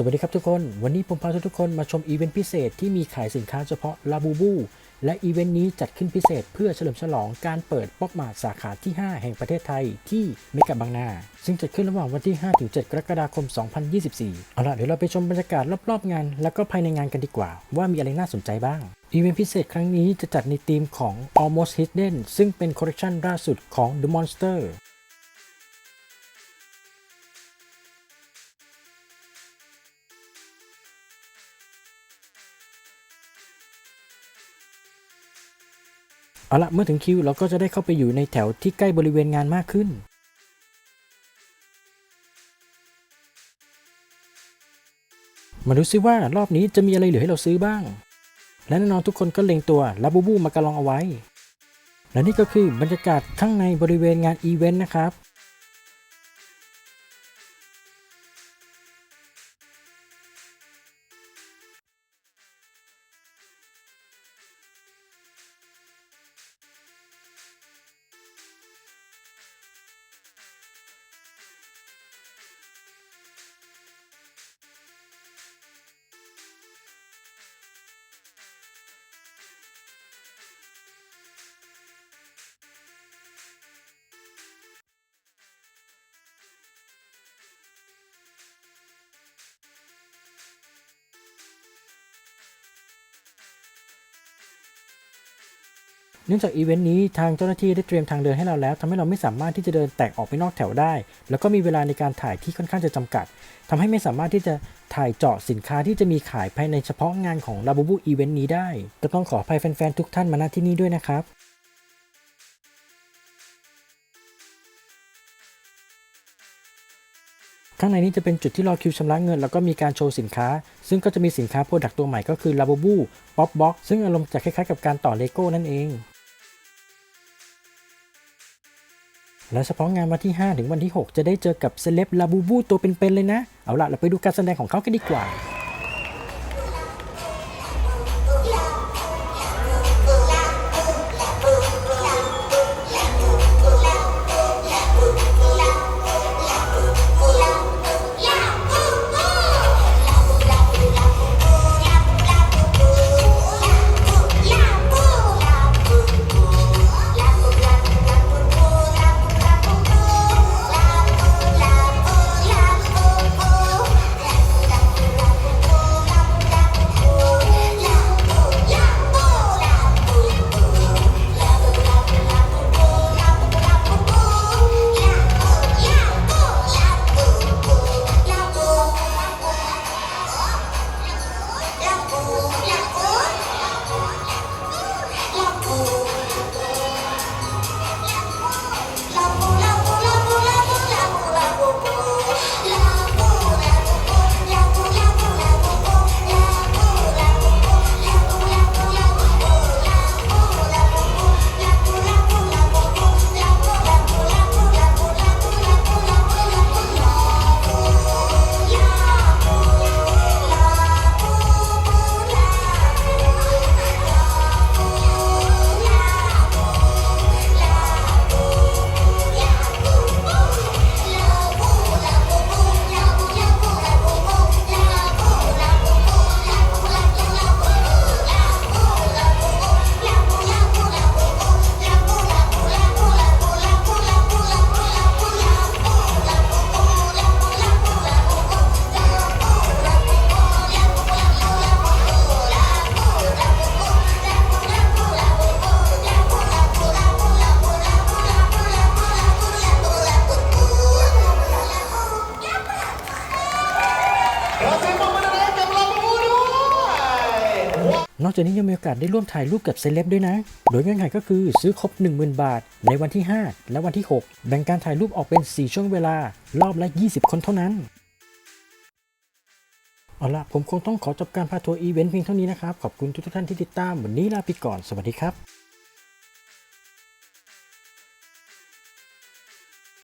สวัสดีครับทุกคน วันนี้ผมพาทุกคนมาชมอีเวนต์พิเศษที่มีขายสินค้าเฉพาะลาบูบู และอีเวนต์นี้จัดขึ้นพิเศษเพื่อเฉลิมฉลองการเปิดป๊อปมาสาขาที่ 5 แห่งประเทศไทยที่เมกะบางนา ซึ่งจัดขึ้นระหว่างวันที่ 5-7 กรกฎาคม 2024 เอาล่ะ เดี๋ยวเราไปชมบรรยากาศรอบๆงาน แล้วก็ภายในงานกันดีกว่า ว่ามีอะไรน่าสนใจบ้างอีเวนต์พิเศษครั้งนี้จะจัดในธีมของ Almost Hidden ซึ่งเป็นคอลเลคชันล่าสุดของ The Monster เอาละเมื่อถึงคิวเราก็จะได้เข้าไปอยู่ในแถวที่ใกล้บริเวณงานมากขึ้น มาดูซิว่ารอบนี้จะมีอะไรเหลือให้เราซื้อบ้าง และแน่นอนทุกคนก็เล็งตัวลาบูบูมากระลองเอาไว้ และนี่ก็คือบรรยากาศข้างในบริเวณงานอีเวนต์นะครับ เนื่องจากอีเวนต์นี้ทางเจ้าหน้าที่ได้เตรียมทางเดินให้เราแล้วทำให้เราไม่สามารถที่จะเดินแตกออกไปนอกแถวได้ แล้วก็มีเวลาในการถ่ายที่ค่อนข้างจะจำกัดทำให้ไม่สามารถที่จะถ่ายเจาะสินค้าที่จะมีขายภายในเฉพาะงานของ l a b u b u อีเวนต์นี้ได้ก็ต้องขออภัยแฟนๆทุกท่านมาณที่นี่ด้วยนะครับข้างในนี้จะเป็นจุดที่รอคิวชำระเงิน แล้วก็มีการโชว์สินค้า ซึ่งก็จะมีสินค้าโปรดักตัวใหม่ก็คือ l a b u b u Pop Box ซึ่งอารมณ์จะคล้ายๆกับการต่อเลโก้นั่นเอง และเฉพาะงานวันที่ 5 ถึงวันที่ 6 จะได้เจอกับเซเลบลาบูบูตัวเป็นๆเลยนะ เอาล่ะ เราไปดูการแสดงของเขากันดีกว่า นอกจากนี้ยังมีโอกาสได้ร่วมถ่ายรูปกับเซเลบด้วยนะ โดยเงื่อนไขก็คือซื้อครบ 10,000 บาท ในวันที่ 5 และวันที่ 6 แบ่งการถ่ายรูปออกเป็น 4 ช่วงเวลา รอบละ 20 คนเท่านั้น เอาล่ะผมคงต้องขอจบการพาทัวร์อีเวนต์เพียงเท่านี้นะครับ ขอบคุณทุกท่านที่ติดตาม วันนี้ลาไปก่อน สวัสดีครับ